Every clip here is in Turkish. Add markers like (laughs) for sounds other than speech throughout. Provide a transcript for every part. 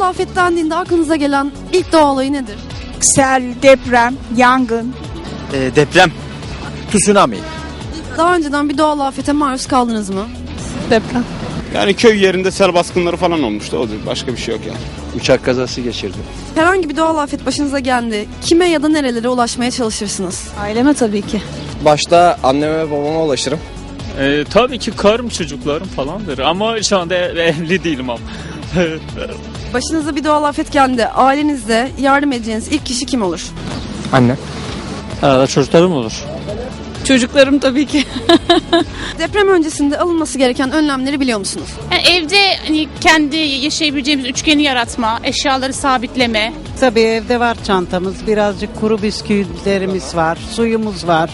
afet dendiğinde aklınıza gelen ilk doğa olayı nedir? Sel, deprem, yangın. Ee, deprem. Tsunami. Daha önceden bir doğal afete maruz kaldınız mı? Deprem. Yani köy yerinde sel baskınları falan olmuştu. O başka bir şey yok yani. Uçak kazası geçirdim. Herhangi bir doğal afet başınıza geldi. Kime ya da nerelere ulaşmaya çalışırsınız? Aileme tabii ki. Başta anneme ve babama ulaşırım. Ee, tabii ki karım çocuklarım falandır ama şu anda ev- evli değilim ama. (laughs) Başınıza bir doğal afet geldi. Ailenizde yardım edeceğiniz ilk kişi kim olur? Anne. Arada çocuklarım olur. Çocuklarım tabii ki. (laughs) Deprem öncesinde alınması gereken önlemleri biliyor musunuz? Yani evde hani kendi yaşayabileceğimiz üçgeni yaratma, eşyaları sabitleme, Tabii evde var çantamız. Birazcık kuru bisküvilerimiz var. Suyumuz var.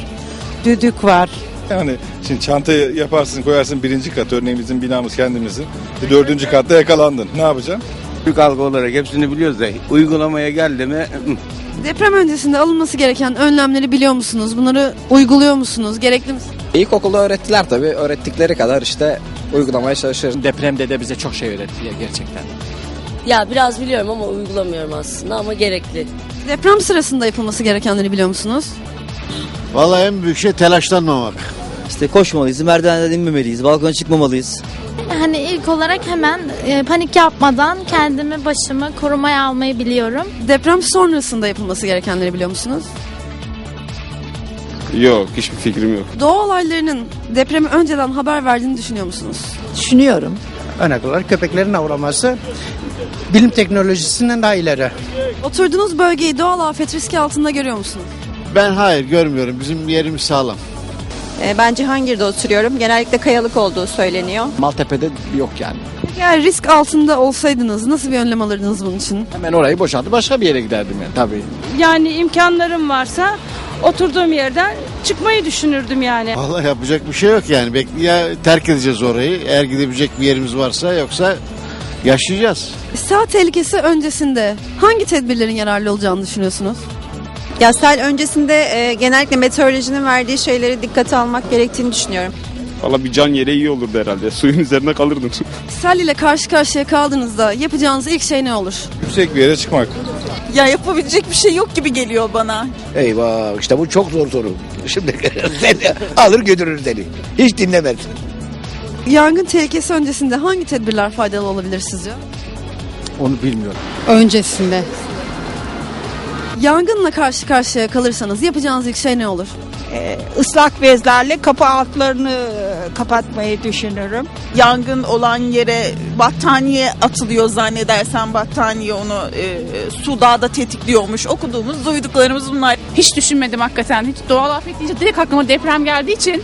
Düdük var. Yani şimdi çantayı yaparsın koyarsın birinci kat örneğin bizim binamız kendimizin. E, dördüncü katta yakalandın. Ne yapacaksın? Büyük algı olarak hepsini biliyoruz da uygulamaya geldi mi (laughs) Deprem öncesinde alınması gereken önlemleri biliyor musunuz? Bunları uyguluyor musunuz? Gerekli mi? İlkokulda öğrettiler tabii. Öğrettikleri kadar işte uygulamaya çalışırım. Depremde de bize çok şey öğretti ya gerçekten. Ya biraz biliyorum ama uygulamıyorum aslında ama gerekli. Deprem sırasında yapılması gerekenleri biliyor musunuz? Vallahi en büyük şey telaşlanmamak. İşte koşmalıyız, merdivenden inmemeliyiz, balkona çıkmamalıyız. Hani ilk olarak hemen e, panik yapmadan kendimi başımı korumaya almayı biliyorum. Deprem sonrasında yapılması gerekenleri biliyor musunuz? Yok hiçbir fikrim yok. Doğa olaylarının depremi önceden haber verdiğini düşünüyor musunuz? Düşünüyorum. Örnek olarak köpeklerin avlaması bilim teknolojisinden daha ileri. Oturduğunuz bölgeyi doğal afet riski altında görüyor musunuz? Ben hayır görmüyorum. Bizim yerimiz sağlam. Ben Cihangir'de oturuyorum. Genellikle kayalık olduğu söyleniyor. Maltepe'de yok yani. Eğer risk altında olsaydınız nasıl bir önlem alırdınız bunun için? Hemen orayı boşaltıp başka bir yere giderdim yani tabii. Yani imkanlarım varsa oturduğum yerden çıkmayı düşünürdüm yani. Vallahi yapacak bir şey yok yani. Bek ya terk edeceğiz orayı. Eğer gidebilecek bir yerimiz varsa yoksa yaşayacağız. Sağ tehlikesi öncesinde hangi tedbirlerin yararlı olacağını düşünüyorsunuz? Ya sel öncesinde e, genellikle meteorolojinin verdiği şeyleri dikkate almak gerektiğini düşünüyorum. Valla bir can yere iyi olurdu herhalde. (laughs) Suyun üzerine kalırdın. Sel ile karşı karşıya kaldığınızda yapacağınız ilk şey ne olur? Yüksek bir yere çıkmak. Ya yapabilecek bir şey yok gibi geliyor bana. Eyvah işte bu çok zor soru. Şimdi (laughs) alır götürür seni. Hiç dinlemez. Yangın tehlikesi öncesinde hangi tedbirler faydalı olabilir sizce? Onu bilmiyorum. Öncesinde. Yangınla karşı karşıya kalırsanız yapacağınız ilk şey ne olur? Islak bezlerle kapı altlarını kapatmayı düşünürüm. yangın olan yere battaniye atılıyor zannedersen battaniye onu e, su daha da tetikliyormuş. Okuduğumuz, duyduklarımız bunlar. Hiç düşünmedim hakikaten. Hiç doğal afet deyince direkt aklıma deprem geldiği için